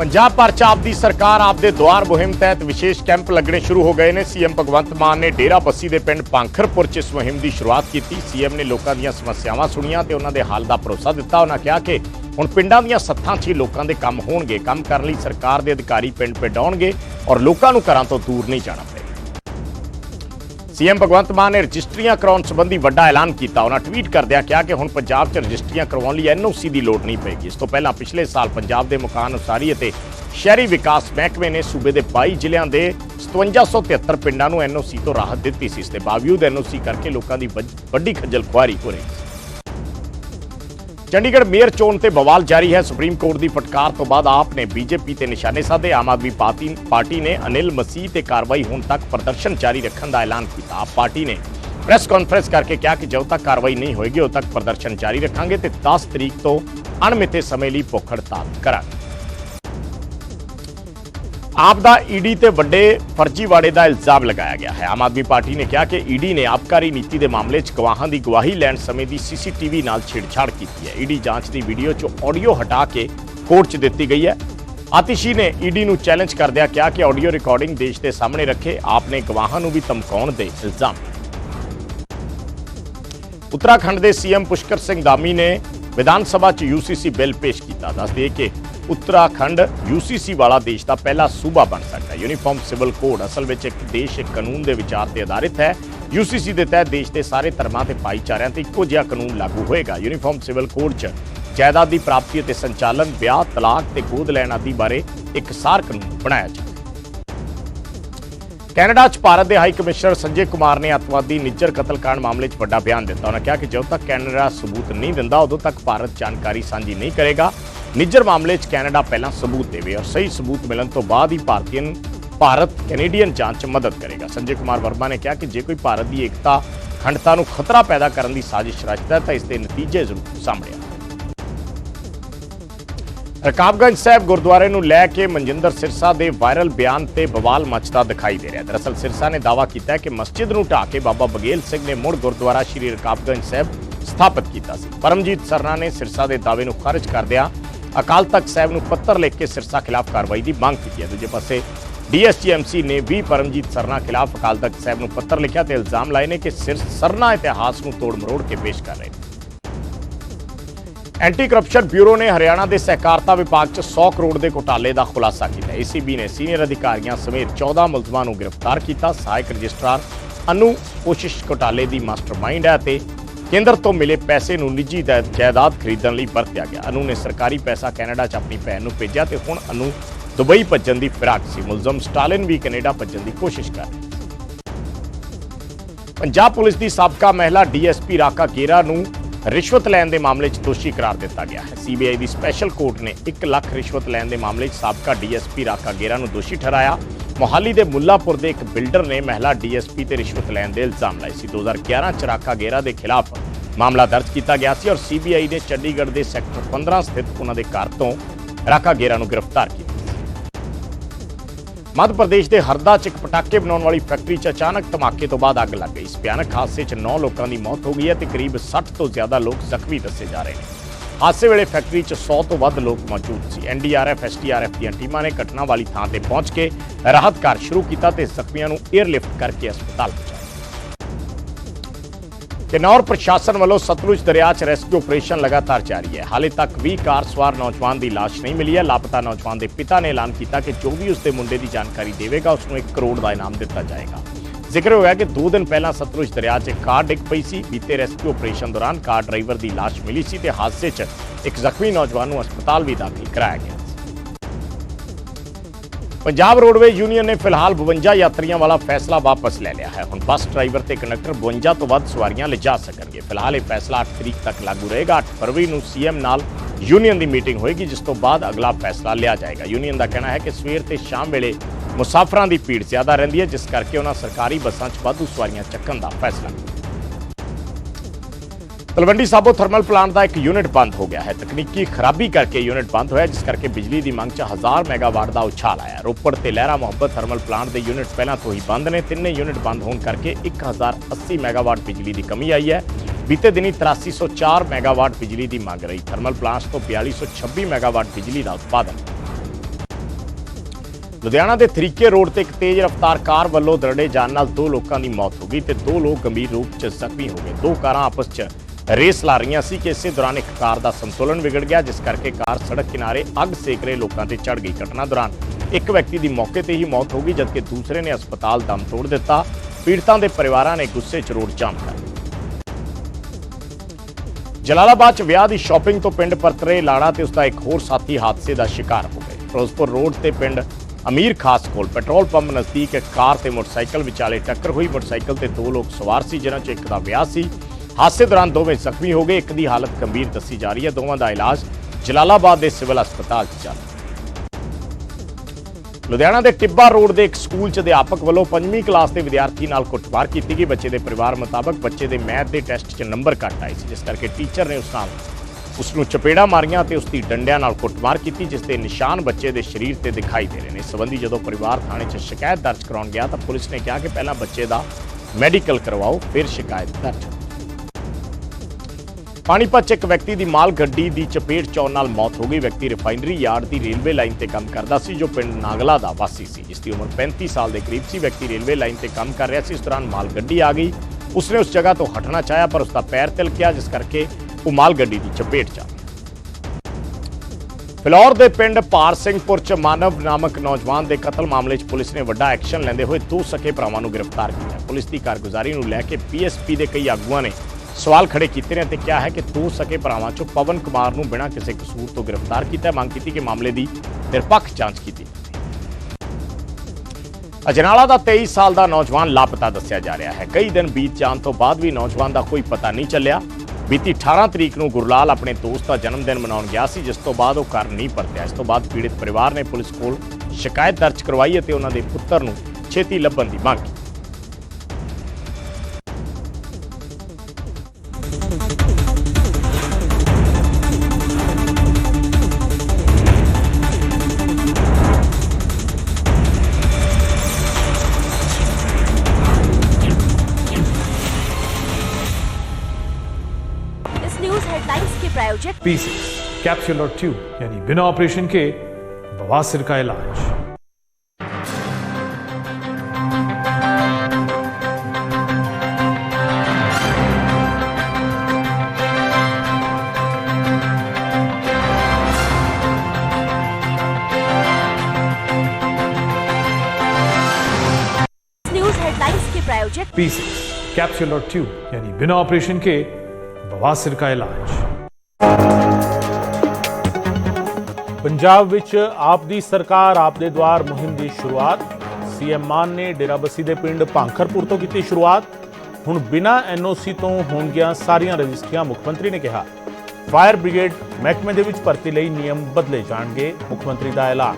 ਪੰਜਾਬ ਭਰ ਚ ਆਪਦੀ ਸਰਕਾਰ, ਆਪਦੇ ਦੁਆਰ ਮੁਹਿੰਮ ਤਹਿਤ ਵਿਸ਼ੇਸ਼ ਕੈਂਪ ਲੱਗਣੇ ਸ਼ੁਰੂ ਹੋ ਗਏ ਨੇ। ਸੀਐਮ ਭਗਵੰਤ ਮਾਨ ਨੇ ਡੇਰਾ ਬੱਸੀ ਦੇ ਪਿੰਡ ਪਾਂਖਰਪੁਰ ਚ ਇਸ ਮੁਹਿੰਮ ਦੀ ਸ਼ੁਰੂਆਤ ਕੀਤੀ। ਸੀਐਮ ਨੇ ਲੋਕਾਂ ਦੀਆਂ ਸਮੱਸਿਆਵਾਂ ਸੁਣੀਆਂ ਤੇ ਉਹਨਾਂ ਦੇ ਹੱਲ ਦਾ ਭਰੋਸਾ ਦਿੱਤਾ। ਉਹਨਾਂ ਕਿਹਾ ਕਿ ਹੁਣ ਪਿੰਡਾਂ ਦੀਆਂ ਸੱਥਾਂ 'ਚ ਹੀ ਲੋਕਾਂ ਦੇ ਕੰਮ ਹੋਣਗੇ। ਕੰਮ ਕਰਨ ਲਈ ਸਰਕਾਰ ਦੇ ਅਧਿਕਾਰੀ ਪਿੰਡ ਪਿੰਡ ਆਉਣਗੇ ਔਰ ਲੋਕਾਂ ਨੂੰ ਘਰਾਂ ਤੋਂ ਦੂਰ ਨਹੀਂ ਜਾਣਾ। ਸੀਐਮ ਭਗਵੰਤ ਮਾਨ ਨੇ ਰਜਿਸਟਰੀਆਂ ਕਰਾਉਣ ਸੰਬੰਧੀ ਵੱਡਾ ਐਲਾਨ ਕੀਤਾ। ਉਹਨਾਂ ਟਵੀਟ ਕਰਦਿਆਂ ਕਿਹਾ ਕਿ ਹੁਣ ਪੰਜਾਬ 'ਚ ਰਜਿਸਟਰੀਆਂ ਕਰਵਾਉਣ ਲਈ ਐਨਓਸੀ ਦੀ ਲੋੜ ਨਹੀਂ ਪਏਗੀ। ਇਸ ਤੋਂ ਪਹਿਲਾਂ ਪਿਛਲੇ ਸਾਲ ਪੰਜਾਬ ਦੇ ਮਕਾਨ ਉਸਾਰੀ ਅਤੇ ਸ਼ਹਿਰੀ ਵਿਕਾਸ ਮਹਿਕਮੇ ਨੇ ਸੂਬੇ ਦੇ 22 ਜ਼ਿਲ੍ਹਿਆਂ ਦੇ 5773 ਪਿੰਡਾਂ ਨੂੰ ਐਨਓਸੀ ਤੋਂ ਰਾਹਤ ਦਿੱਤੀ ਸੀ। ਇਸ ਦੇ ਬਾਵਜੂਦ ਐਨਓਸੀ ਕਰਕੇ ਲੋਕਾਂ ਦੀ ਵੱਜ- ਵੱਡੀ ਖੱਜਲ ਖੁਆਰੀ ਹੋ ਰਹੀ ਸੀ। ਚੰਡੀਗੜ੍ਹ ਮੇਅਰ ਚੋਣ ਤੇ ਬਵਾਲ ਜਾਰੀ ਹੈ। ਸੁਪਰੀਮ ਕੋਰਟ ਦੀ ਫਟਕਾਰ ਤੋਂ ਬਾਅਦ ਆਪ ਨੇ ਬੀਜੇਪੀ ਤੇ ਨਿਸ਼ਾਨੇ ਸਾਧੇ। ਆਮ ਆਦਮੀ ਪਾਰਟੀ ਪਾਰਟੀ ਨੇ ਅਨਿਲ ਮਸੀਹ ਤੇ ਕਾਰਵਾਈ ਹੋਣ ਤੱਕ ਪ੍ਰਦਰਸ਼ਨ ਜਾਰੀ ਰੱਖਣ ਦਾ ਐਲਾਨ ਕੀਤਾ। ਆਪ ਪਾਰਟੀ ਨੇ ਪ੍ਰੈਸ ਕਾਨਫਰੰਸ ਕਰਕੇ ਕਿਹਾ ਕਿ ਜਦੋਂ ਤੱਕ ਕਾਰਵਾਈ ਨਹੀਂ ਹੋਏਗੀ, ਉਦੋਂ ਤੱਕ ਪ੍ਰਦਰਸ਼ਨ ਜਾਰੀ ਰੱਖਾਂਗੇ ਤੇ 10 ਤਰੀਕ ਤੋਂ ਅਣਮਿੱਥੇ ਸਮੇਂ ਲਈ ਭੁੱਖ ਹੜਤਾਲ ਕਰਾਂਗੇ। ਆਪ ਦਾ ਈਡੀ ਤੇ ਵੱਡੇ ਫਰਜ਼ੀਵਾੜੇ ਦਾ ਇਲਜ਼ਾਮ ਲਗਾਇਆ ਗਿਆ ਹੈ। ਆਮ ਆਦਮੀ ਪਾਰਟੀ ਨੇ ਕਿਹਾ ਕਿ ਈਡੀ ਨੇ ਆਬਕਾਰੀ ਨੀਤੀ ਦੇ ਮਾਮਲੇ 'ਚ ਗਵਾਹਾਂ ਦੀ ਗਵਾਹੀ ਲੈਣ ਸਮੇਂ ਦੀ ਸੀਸੀਟੀਵੀ ਨਾਲ ਛੇੜਛਾੜ ਕੀਤੀ ਹੈ। ਈਡੀ ਜਾਂਚ ਦੀ ਵੀਡੀਓ 'ਚੋਂ ਆਡੀਓ ਹਟਾ ਕੇ ਕੋਰਟ 'ਚ ਦਿੱਤੀ ਗਈ ਹੈ। ਆਤਿਸ਼ੀ ਨੇ ਈਡੀ ਨੂੰ ਚੈਲੰਜ ਕਰਦਿਆਂ ਕਿਹਾ ਕਿ ਆਡੀਓ ਰਿਕਾਰਡਿੰਗ ਦੇਸ਼ ਦੇ ਸਾਹਮਣੇ ਰੱਖੇ ਆਪ ਨੇ ਗਵਾਹਾਂ ਨੂੰ ਵੀ ਧਮਕਾਉਣ ਦੇ ਇਲਜ਼ਾਮ। ਉੱਤਰਾਖੰਡ ਦੇ ਸੀਐਮ ਪੁਸ਼ਕਰ ਸਿੰਘ ਦਾਮੀ ਨੇ ਵਿਧਾਨ ਸਭਾ 'ਚ ਯੂਸੀਸੀ ਬਿੱਲ ਪੇਸ਼ ਕੀਤਾ। ਦੱਸਦੇ ਕਿ ਉੱਤਰਾਖੰਡ ਯੂਸੀਸੀ ਵਾਲਾ ਦੇਸ਼ ਦਾ ਪਹਿਲਾ ਸੂਬਾ ਬਣ ਸਕਦਾ ਹੈ। ਯੂਨੀਫਾਰਮ ਸਿਵਲ ਕੋਡ ਅਸਲ ਵਿੱਚ ਇੱਕ ਦੇਸ਼, ਇੱਕ ਕਾਨੂੰਨ ਦੇ ਵਿਚਾਰ ਤੇ ਆਧਾਰਿਤ ਹੈ। ਯੂਸੀਸੀ ਦੇ ਤਹਿਤ ਦੇਸ਼ ਦੇ ਸਾਰੇ ਧਰਮਾਂ ਤੇ ਭਾਈਚਾਰਿਆਂ ਤੇ ਇੱਕੋ ਜਿਹਾ ਕਾਨੂੰਨ ਲਾਗੂ ਹੋਏਗਾ। ਯੂਨੀਫਾਰਮ ਸਿਵਲ ਕੋਡ 'ਚ ਜਾਇਦਾਦ ਦੀ ਪ੍ਰਾਪਤੀ ਅਤੇ ਸੰਚਾਲਨ, ਵਿਆਹ, ਤਲਾਕ ਤੇ ਗੋਦ ਲੈਣ ਆਦਿ ਬਾਰੇ ਇੱਕ ਸਾਰ ਕਾਨੂੰਨ ਬਣਾਇਆ ਜਾਵੇ ਕੈਨੇਡਾ 'ਚ ਭਾਰਤ ਦੇ ਹਾਈ ਕਮਿਸ਼ਨਰ ਸੰਜੇ ਕੁਮਾਰ ਨੇ ਅੱਤਵਾਦੀ ਨਿੱਜਰ ਕਤਲकांड ਮਾਮਲੇ 'ਚ ਵੱਡਾ ਬਿਆਨ ਦਿੱਤਾ। ਉਹਨਾਂ ਕਿਹਾ ਕਿ ਜਦੋਂ ਤੱਕ ਕੈਨੇਡਾ ਸਬੂਤ ਨਹੀਂ ਦਿੰਦਾ, ਉਦੋਂ ਤੱਕ ਭਾਰਤ ਜਾਣਕਾਰੀ ਸਾਂਝੀ ਨਹੀਂ ਕਰੇਗਾ। ਨਿੱਜਰ ਮਾਮਲੇ 'ਚ ਕੈਨੇਡਾ ਪਹਿਲਾਂ ਸਬੂਤ ਦੇਵੇ ਔਰ ਸਹੀ ਸਬੂਤ ਮਿਲਣ ਤੋਂ ਬਾਅਦ ਹੀ ਭਾਰਤੀਅਨ ਭਾਰਤ ਕੈਨੇਡੀਅਨ ਜਾਂਚ 'ਚ ਮਦਦ ਕਰੇਗਾ। ਸੰਜੇ ਕੁਮਾਰ ਵਰਮਾ ਨੇ ਕਿਹਾ ਕਿ ਜੇ ਕੋਈ ਭਾਰਤ ਦੀ ਏਕਤਾ ਅਖੰਡਤਾ ਨੂੰ ਖਤਰਾ ਪੈਦਾ ਕਰਨ ਦੀ ਸਾਜ਼ਿਸ਼ ਰਚਦਾ ਤਾਂ ਇਸ ਦੇ ਨਤੀਜੇ ਜ਼ਰੂਰ ਸਾਹਮਣੇ ਆਉਣਗੇ। ਰਕਾਬਗੰਜ ਸਾਹਿਬ ਗੁਰਦੁਆਰੇ ਨੂੰ ਲੈ ਕੇ ਮਨਜਿੰਦਰ ਸਿਰਸਾ ਦੇ ਵਾਇਰਲ ਬਿਆਨ ਤੇ ਬਵਾਲ ਮਚਦਾ ਦਿਖਾਈ ਦੇ ਰਿਹਾ ਦਰਅਸਲ ਸਿਰਸਾ ਨੇ ਦਾਅਵਾ ਕੀਤਾ ਕਿ ਮਸਜਿਦ ਨੂੰ ਢਾਹ ਕੇ ਬਾਬਾ ਬਗੇਲ ਸਿੰਘ ਨੇ ਮੁੜ ਗੁਰਦੁਆਰਾ ਸ਼੍ਰੀ ਰਕਾਬਗੰਜ ਸਾਹਿਬ ਸਥਾਪਿਤ ਕੀਤਾ ਸੀ। ਪਰਮਜੀਤ ਸਰਨਾ ਨੇ ਸਿਰਸਾ ਦੇ ਦਾਅਵੇ ਨੂੰ ਖਾਰਜ ਕਰਦਿਆਂ ਅਕਾਲ ਤਖਤ ਸਾਹਿਬ ਨੂੰ ਪੱਤਰ ਲਿਖ ਕੇ ਸਿਰਸਾ ਖਿਲਾਫ ਕਾਰਵਾਈ ਦੀ ਮੰਗ ਕੀਤੀ ਹੈ। ਦੂਜੇ ਪਾਸੇ ਡੀਐਸਜੀਐਮਸੀ ਨੇ ਵੀ ਪਰਮਜੀਤ ਸਰਨਾ ਖਿਲਾਫ ਅਕਾਲ ਤਖਤ ਸਾਹਿਬ ਨੂੰ ਪੱਤਰ ਲਿਖਿਆ ਤੇ ਇਲਜ਼ਾਮ ਲਾਏ ਨੇ ਕਿ ਸਰਨਾ ਇਤਿਹਾਸ ਨੂੰ ਤੋੜ ਮਰੋੜ ਕੇ ਪੇਸ਼ ਕਰ ਰਹੇ ਨੇ। ਐਂਟੀ ਕਰਪਸ਼ਨ ਬਿਊਰੋ ਨੇ ਹਰਿਆਣਾ ਦੇ ਸਹਿਕਾਰਤਾ ਵਿਭਾਗ 'ਚ 100 ਕਰੋੜ ਦੇ ਘੁਟਾਲੇ ਦਾ ਖੁਲਾਸਾ ਕੀਤਾ। ਏਸੀਬੀ ਨੇ ਸੀਨੀਅਰ ਅਧਿਕਾਰੀਆਂ ਸਮੇਤ 14 ਮੁਲਜ਼ਮਾਂ ਨੂੰ ਗ੍ਰਿਫਤਾਰ ਕੀਤਾ। ਸਹਾਇਕ ਰਜਿਸਟਰਾਰ ਅਨੂ ਕੋਸ਼ਿਸ਼ ਘੁਟਾਲੇ ਦੀ ਮਾਸਟਰਮਾਈਂਡ ਹੈ ਤੇ ਕੇਂਦਰ ਤੋਂ ਮਿਲੇ ਪੈਸੇ ਨੂੰ ਨਿੱਜੀ ਜਾਇਦਾਦ ਖਰੀਦਣ ਲਈ ਵਰਤਿਆ ਗਿਆ। ਅਨੂ ਨੇ ਸਰਕਾਰੀ ਪੈਸਾ ਕੈਨੇਡਾ 'ਚ ਆਪਣੀ ਭੈਣ ਨੂੰ ਭੇਜਿਆ ਤੇ ਹੁਣ ਅਨੂ ਦੁਬਈ ਭੱਜਣ ਦੀ ਫਿਰਾਕ ਸੀ। ਮੁਲਜ਼ਮ ਸਟਾਲਿਨ ਵੀ ਕੈਨੇਡਾ ਭੱਜਣ ਦੀ ਕੋਸ਼ਿਸ਼ ਕਰ ਪੰਜਾਬ ਪੁਲਿਸ ਦੀ ਸਾਬਕਾ ਮਹਿਲਾ ਡੀਐਸਪੀ ਰਾਕਾ ਗੇਰਾ ਨੂੰ ਰਿਸ਼ਵਤ ਲੈਣ ਦੇ ਮਾਮਲੇ 'ਚ ਦੋਸ਼ੀ ਕਰਾਰ ਦਿੱਤਾ ਗਿਆ ਹੈ। ਸੀਬੀਆਈ ਦੀ ਸਪੈਸ਼ਲ ਕੋਰਟ ਨੇ 1 ਲੱਖ ਰਿਸ਼ਵਤ ਲੈਣ ਦੇ ਮਾਮਲੇ 'ਚ ਸਾਬਕਾ ਡੀਐਸਪੀ ਰਾਕਾ ਗੇਰਾ ਨੂੰ ਦੋਸ਼ੀ ਠਹਿਰਾਇਆ। ਮੋਹਾਲੀ ਦੇ ਮੁੱਲਾਪੁਰ ਦੇ ਇੱਕ ਬਿਲਡਰ ਨੇ ਮਹਿਲਾ ਡੀਐਸਪੀ ਤੇ ਰਿਸ਼ਵਤ ਲੈਣ ਦੇ ਇਲਜ਼ਾਮ ਲਾਏ ਸੀ। 2011 ਚ ਰਾਖਾ ਗੇਰਾ ਦੇ ਖਿਲਾਫ ਮਾਮਲਾ ਦਰਜ ਕੀਤਾ ਗਿਆ ਸੀ ਔਰ ਸੀਬੀਆਈ ਨੇ ਚੰਡੀਗੜ੍ਹ ਦੇ ਸੈਕਟਰ 15 ਸਥਿਤ ਉਹਨਾਂ ਦੇ ਘਰ ਤੋਂ ਰਾਖਾ ਗੇਰਾ ਨੂੰ ਗ੍ਰਿਫਤਾਰ ਕੀਤਾ। ਮੱਧ ਪ੍ਰਦੇਸ਼ ਦੇ ਹਰਦਾ 'ਚ ਇੱਕ ਪਟਾਕੇ ਬਣਾਉਣ ਵਾਲੀ ਫੈਕਟਰੀ 'ਚ ਅਚਾਨਕ ਧਮਾਕੇ ਤੋਂ ਬਾਅਦ ਅੱਗ ਲੱਗ ਗਈ। ਇਸ ਭਿਆਨਕ ਹਾਦਸੇ 'ਚ 9 ਲੋਕਾਂ ਦੀ ਮੌਤ ਹੋ ਗਈ ਹੈ ਤੇ ਕਰੀਬ 60 ਤੋਂ ਜ਼ਿਆਦਾ ਲੋਕ ਜ਼ਖਮੀ ਦੱਸੇ ਜਾ ਰਹੇ ਨੇ। ਹਾਦਸੇ ਵੇਲੇ ਫੈਕਟਰੀ 'ਚ 100 ਤੋਂ ਵੱਧ ਲੋਕ ਮੌਜੂਦ ਸੀ। ਐਨਡੀਆਰਐਫ ਐਸਟੀਆਰਐਫ ਦੀਆਂ ਟੀਮਾਂ ਨੇ ਘਟਨਾ ਵਾਲੀ ਥਾਂ ਤੇ ਪਹੁੰਚ ਕੇ ਰਾਹਤ ਕਾਰਜ ਸ਼ੁਰੂ ਕੀਤਾ ਤੇ ਜ਼ਖਮੀਆਂ ਨੂੰ 에ਅਰਲਿਫਟ ਕਰਕੇ ਹਸਪਤਾਲ ਪਹੁੰਚਾਇਆ ਕਿਨੌਰ ਪ੍ਰਸ਼ਾਸਨ ਵੱਲੋਂ ਸਤਲੁਜ ਦਰਿਆ 'ਚ ਰੈਸਕਿਊ ਆਪਰੇਸ਼ਨ ਲਗਾਤਾਰ ਜਾਰੀ ਹੈ। ਹਾਲੇ ਤੱਕ 20 ਕਾਰ ਸਵਾਰ ਨੌਜਵਾਨ ਦੀ ਲਾਸ਼ ਨਹੀਂ ਮਿਲੀ ਹੈ। ਲਾਪਤਾ ਨੌਜਵਾਨ ਦੇ ਪਿਤਾ ਨੇ ਐਲਾਨ ਕੀਤਾ ਕਿ ਜੋ ਵੀ ਉਸਦੇ ਮੁੰਡੇ ਦੀ ਜਾਣਕਾਰੀ ਦੇਵੇਗਾ ਉਸ ਨੂੰ 1 ਕਰੋੜ ਦਾ ਇਨਾਮ ਦਿੱਤਾ ਜਾਏਗਾ। ਜ਼ਿਕਰ ਹੋਇਆ ਕਿ 2 ਦਿਨ ਪਹਿਲਾਂ ਸਤਲੁਜ ਦਰਿਆ 'ਚ ਇੱਕ ਕਾਰ ਡਿੱਗ ਪਈ ਸੀ। ਬੀਤੇ ਰੈਸਕਿਊ ਆਪਰੇਸ਼ਨ ਦੌਰਾਨ ਕਾਰ ਡਰਾਈਵਰ ਦੀ ਲਾਸ਼ ਮਿਲੀ ਸੀ ਤੇ ਹਾਦਸੇ 'ਚ ਇੱਕ ਜ਼ਖਮੀ ਨੌਜਵਾਨ ਨੂੰ ਹਸਪਤਾਲ ਵੀ ਦਾਖਲ ਕਰਾਇਆ ਗਿਆ ਸੀ। ਪੰਜਾਬ ਰੋਡਵੇਜ਼ ਯੂਨੀਅਨ ਨੇ ਫਿਲਹਾਲ 52 ਯਾਤਰੀਆਂ ਵਾਲਾ ਫੈਸਲਾ ਵਾਪਸ ਲੈ ਲਿਆ ਹੈ। ਹੁਣ ਬੱਸ ਡਰਾਈਵਰ ਤੇ ਕੰਡਕਟਰ 52 ਤੋਂ ਵੱਧ ਸਵਾਰੀਆਂ ਲਿਜਾ ਸਕਣਗੇ। ਫਿਲਹਾਲ ਇਹ ਫੈਸਲਾ 8 ਤਰੀਕ ਤੱਕ ਲਾਗੂ ਰਹੇਗਾ। 8 ਫਰਵਰੀ ਨੂੰ ਸੀਐਮ ਨਾਲ ਯੂਨੀਅਨ ਦੀ ਮੀਟਿੰਗ ਹੋਏਗੀ, ਜਿਸ ਤੋਂ ਬਾਅਦ ਅਗਲਾ ਫੈਸਲਾ ਲਿਆ ਜਾਏਗਾ। ਯੂਨੀਅਨ ਦਾ ਕਹਿਣਾ ਹੈ ਕਿ ਸਵੇਰ ਤੇ ਸ਼ਾਮ ਵੇਲੇ ਮੁਸਾਫਰਾਂ ਦੀ ਭੀੜ ਜ਼ਿਆਦਾ ਰਹਿੰਦੀ ਹੈ, ਜਿਸ ਕਰਕੇ ਉਹਨਾਂ ਸਰਕਾਰੀ ਬੱਸਾਂ 'ਚ ਵਾਧੂ ਸਵਾਰੀਆਂ ਚੱਕਣ ਦਾ ਫੈਸਲਾ। ਤਲਵੰਡੀ ਸਾਬੋ ਥਰਮਲ ਪਲਾਂਟ ਦਾ ਇੱਕ ਯੂਨਿਟ ਬੰਦ ਹੋ ਗਿਆ ਹੈ। ਤਕਨੀਕੀ ਖਰਾਬੀ ਕਰਕੇ ਯੂਨਿਟ ਬੰਦ ਹੋਇਆ, ਜਿਸ ਕਰਕੇ ਬਿਜਲੀ ਦੀ ਮੰਗ 'ਚ 1000 ਮੈਗਾਵਾਟ ਦਾ ਉਛਾਲ ਆਇਆ। ਰੋਪੜ ਤੇ ਲਹਿਰਾ ਮੁਹੱਬਤ ਥਰਮਲ ਪਲਾਂਟ ਦੇ ਯੂਨਿਟ ਪਹਿਲਾਂ ਤੋਂ ਹੀ ਬੰਦ ਨੇ। ਤਿੰਨੇ ਯੂਨਿਟ ਬੰਦ ਹੋਣ ਕਰਕੇ 1080 ਮੈਗਾਵਾਟ ਬਿਜਲੀ ਦੀ ਕਮੀ ਆਈ ਹੈ। ਬੀਤੇ ਦਿਨੀ 8304 ਮੈਗਾਵਾਟ ਬਿਜਲੀ ਦੀ ਮੰਗ ਰਹੀ। ਥਰਮਲ ਪਲਾਂਟਸ ਤੋਂ 4226 ਮੈਗਾਵਾਟ ਬਿਜਲੀ ਦਾ ਉਤਪਾਦਨ ਲੁਧਿਆਣਾ ਦੇ ਥਰੀਕੇ ਰੋਡ ਤੇ ਇੱਕ ਤੇਜ਼ ਰਫ਼ਤਾਰ ਕਾਰ ਵੱਲੋਂ ਦਰੜੇ ਜਾਣ ਨਾਲ ਦੋ ਲੋਕਾਂ ਦੀ ਮੌਤ ਹੋ ਗਈ ਤੇ ਦੋ ਲੋਕ ਗੰਭੀਰ ਰੂਪ 'ਚ ਜ਼ਖਮੀ ਹੋ ਗਏ। ਦੋ ਕਾਰਾਂ ਆਪਸ 'ਚ ਰੇਸ ਲਾ ਰਹੀਆਂ ਸੀ ਕਿ ਇਸੇ ਦੌਰਾਨ ਇੱਕ ਕਾਰ ਦਾ ਸੰਤੁਲਨ ਵਿਗੜ ਗਿਆ, ਜਿਸ ਕਰਕੇ ਕਾਰ ਸੜਕ ਕਿਨਾਰੇ ਅੱਗ ਸੇਕ ਰਹੇ ਲੋਕਾਂ ਤੇ ਚੜ ਗਈ ਘਟਨਾ ਦੌਰਾਨ। ਇੱਕ ਵਿਅਕਤੀ ਦੀ ਮੌਕੇ ਤੇ ਹੀ ਮੌਤ ਹੋ ਗਈ, ਜਦਕਿ ਦੂਸਰੇ ਨੇ ਹਸਪਤਾਲ ਦਮ ਤੋੜ ਦਿੱਤਾ। ਪੀੜਤਾਂ ਦੇ ਪਰਿਵਾਰਾਂ ਨੇ ਗੁੱਸੇ 'ਚ ਰੋਡ ਜਾਮ ਕਰ ਜਲਾਲਾਬਾਦ 'ਚ ਵਿਆਹ ਦੀ ਸ਼ਾਪਿੰਗ ਤੋਂ ਪਿੰਡ ਪਰਤਰੇ ਲਾੜਾ ਤੇ ਉਸਦਾ ਇੱਕ ਹੋਰ ਸਾਥੀ ਹਾਦਸੇ ਦਾ ਸ਼ਿਕਾਰ ਹੋ ਗਏ। ਫਿਰੋਜ਼ਪੁਰ ਰੋਡ ਤੇ ਪਿੰਡ ਅਮੀਰ ਖਾਸ ਕੋਲ ਪੈਟਰੋਲ ਪੰਪ ਨਜ਼ਦੀਕ ਇੱਕ ਕਾਰ ਤੇ ਮੋਟਰਸਾਈਕਲ ਵਿਚਾਲੇ ਟੱਕਰ ਹੋਈ। ਮੋਟਰਸਾਈਕਲ ਤੇ ਦੋ ਲੋਕ ਸਵਾਰ ਸੀ, ਜਿਨ੍ਹਾਂ 'ਚ ਇੱਕ ਦਾ ਵਿਆਹ ਸੀ। ਹਾਦਸੇ ਦੌਰਾਨ ਦੋਵੇਂ ਜ਼ਖਮੀ ਹੋ ਗਏ। ਇੱਕ ਦੀ ਹਾਲਤ ਗੰਭੀਰ ਦੱਸੀ ਜਾ ਰਹੀ ਹੈ। ਦੋਵਾਂ ਦਾ ਇਲਾਜ ਜਲਾਲਾਬਾਦ ਦੇ ਸਿਵਲ ਹਸਪਤਾਲ 'ਚ ਚੱਲ ਰਿਹਾ ਲੁਧਿਆਣਾ ਦੇ ਟਿੱਬਾ ਰੋਡ ਦੇ ਇੱਕ ਸਕੂਲ 'ਚ ਅਧਿਆਪਕ ਵੱਲੋਂ ਪੰਜਵੀਂ ਕਲਾਸ ਦੇ ਵਿਦਿਆਰਥੀ ਨਾਲ ਕੁੱਟਮਾਰ ਕੀਤੀ ਗਈ। ਬੱਚੇ ਦੇ ਪਰਿਵਾਰ ਮੁਤਾਬਕ ਬੱਚੇ ਦੇ ਮੈਥ ਦੇ ਟੈਸਟ 'ਚ ਨੰਬਰ ਘੱਟ ਆਏ ਸੀ, ਜਿਸ ਕਰਕੇ ਟੀਚਰ ਨੇ ਉਸ ਨਾਲ ਉਸ ਨੂੰ ਚਪੇੜਾ ਮਾਰੀਆਂ ਤੇ ਉਸ ਦੀ ਡੰਡਿਆਂ ਨਾਲ ਕੁੱਟਮਾਰ ਕੀਤੀ, ਜਿਸ ਦੇ ਨਿਸ਼ਾਨ ਬੱਚੇ ਦੇ ਸਰੀਰ ਤੇ ਦਿਖਾਈ ਦੇ ਰਹੇ ਨੇ। ਇਸ ਜਦੋਂ ਪਰਿਵਾਰ ਥਾਣੇ 'ਚ ਸ਼ਿਕਾਇਤ ਦਰਜ ਕਰਾਉਣ ਗਿਆ ਤਾਂ ਪੁਲਿਸ ਨੇ ਕਿਹਾ ਕਿ ਪਹਿਲਾਂ ਬੱਚੇ ਦਾ ਮੈਡੀਕਲ ਕਰਵਾਓ, ਫਿਰ ਸ਼ਿਕਾਇਤ ਦਰਜ। ਪਾਣੀਪਤ 'ਚ ਇੱਕ ਵਿਅਕਤੀ ਦੀ ਮਾਲ ਗੱਡੀ ਦੀ ਚਪੇਟ 'ਚ ਨਾਲ ਮੌਤ ਹੋ ਗਈ। ਵਿਅਕਤੀ ਰਿਫਾਈਨਰੀ ਯਾਰਡ ਦੀ ਰੇਲਵੇ ਲਾਈਨ ਤੇ ਕੰਮ ਕਰਦਾ ਸੀ, ਜੋ ਪਿੰਡ ਨਾਗਲਾ ਦਾ ਵਾਸੀ ਸੀ, ਜਿਸ ਦੀ ਉਮਰ 35 ਸਾਲ ਦੇ ਕਰੀਬ ਸੀ। ਵਿਅਕਤੀ ਰੇਲਵੇ ਲਾਈਨ ਤੇ ਕੰਮ ਕਰ ਰਿਹਾ ਸੀ। ਇਸ ਦੌਰਾਨ ਮਾਲ ਗੱਡੀ ਆ ਗਈ। ਉਸਨੇ ਉਸ ਜਗ੍ਹਾ ਤੋਂ ਹਟਣਾ ਚਾਹਿਆ, ਪਰ ਉਸਦਾ ਪੈਰ ਤਿਲਕਿਆ, ਜਿਸ ਕਰਕੇ ਉਹ ਮਾਲ ਗੱਡੀ ਦੀ ਚਪੇਟ 'ਚ ਆ ਗਿਆ ਫਿਲੌਰ ਦੇ ਪਿੰਡ ਭਾਰ ਸਿੰਘਪੁਰ 'ਚ ਮਾਨਵ ਨਾਮਕ ਨੌਜਵਾਨ ਦੇ ਕਤਲ ਮਾਮਲੇ 'ਚ ਪੁਲਿਸ ਨੇ ਵੱਡਾ ਐਕਸ਼ਨ ਲੈਂਦੇ ਹੋਏ ਦੋ ਸਕੇ ਭਰਾਵਾਂ ਨੂੰ ਗ੍ਰਿਫਤਾਰ ਕੀਤਾ। ਪੁਲਿਸ ਦੀ ਕਾਰਗੁਜ਼ਾਰੀ ਨੂੰ ਲੈ ਕੇ ਪੀਐਸਪੀ ਦੇ ਕਈ ਆਗੂਆਂ ਨੇ ਸਵਾਲ ਖੜੇ ਕੀਤੇ ਨੇ ਤੇ ਕਿਹਾ ਹੈ ਕਿ ਦੋ ਸਕੇ ਭਰਾਵਾਂ 'ਚੋਂ ਪਵਨ ਕੁਮਾਰ ਨੂੰ ਬਿਨਾਂ ਕਿਸੇ ਕਸੂਰ ਤੋਂ ਗ੍ਰਿਫਤਾਰ ਕੀਤਾ ਮੰਗ ਕੀਤੀ ਕਿ ਮਾਮਲੇ ਦੀ ਨਿਰਪੱਖ ਜਾਂਚ ਕੀਤੀ ਅਜਨਾਲਾ ਦਾ 23 ਸਾਲ ਦਾ ਨੌਜਵਾਨ ਲਾਪਤਾ ਦੱਸਿਆ ਜਾ ਰਿਹਾ ਹੈ। ਕਈ ਦਿਨ ਬੀਤ ਜਾਣ ਤੋਂ ਬਾਅਦ ਵੀ ਨੌਜਵਾਨ ਦਾ ਕੋਈ ਪਤਾ ਨਹੀਂ ਚੱਲਿਆ। ਬੀਤੀ 18 ਤਰੀਕ ਨੂੰ ਗੁਰਲਾਲ ਆਪਣੇ ਦੋਸਤ ਦਾ ਜਨਮ ਦਿਨ ਮਨਾਉਣ ਗਿਆ ਸੀ, ਜਿਸ ਤੋਂ ਬਾਅਦ ਉਹ ਘਰ ਨਹੀਂ ਪਰਤਿਆ। ਇਸ ਤੋਂ ਬਾਅਦ ਪੀੜਿਤ ਪਰਿਵਾਰ ਨੇ ਪੁਲਿਸ ਕੋਲ ਸ਼ਿਕਾਇਤ ਦਰਜ ਕਰਵਾਈ ਅਤੇ ਉਹਨਾਂ ਦੇ ਪੁੱਤਰ ਨੂੰ ਛੇਤੀ ਲੱਭਣ ਦੀ ਮੰਗ ਕੀਤੀ। प्रायोजक पी6 कैप्सूल और ट्यूब यानी बिना ऑपरेशन के बवासीर का इलाज प्रायोजक पी6 कैप्सूल और ट्यूब यानी बिना ऑपरेशन के बवासीर का इलाज ਪੰਜਾਬ ਵਿੱਚ ਆਪ ਦੀ ਸਰਕਾਰ ਆਪ ਦੇ ਦੁਆਰ ਮੁਹਿੰਮ ਦੀ ਸ਼ੁਰੂਆਤ। ਸੀਐਮ ਮਾਨ ਨੇ ਡੇਰਾਬੱਸੀ ਦੇ ਪਿੰਡ ਭਾਂਖਰਪੁਰ ਤੋਂ ਕੀਤੀ ਸ਼ੁਰੂਆਤ। ਹੁਣ ਬਿਨਾਂ ਐਨਓਸੀ ਤੋਂ ਹੋਣਗੀਆਂ ਸਾਰੀਆਂ ਰਜਿਸਟਰੀਆਂ, ਮੁੱਖ ਮੰਤਰੀ ਨੇ ਕਿਹਾ। ਫਾਇਰ ਬ੍ਰਿਗੇਡ ਮਹਿਕਮੇ ਦੇ ਵਿੱਚ ਭਰਤੀ ਲਈ ਨਿਯਮ ਬਦਲੇ ਜਾਣਗੇ, ਮੁੱਖ ਮੰਤਰੀ ਦਾ ਐਲਾਨ।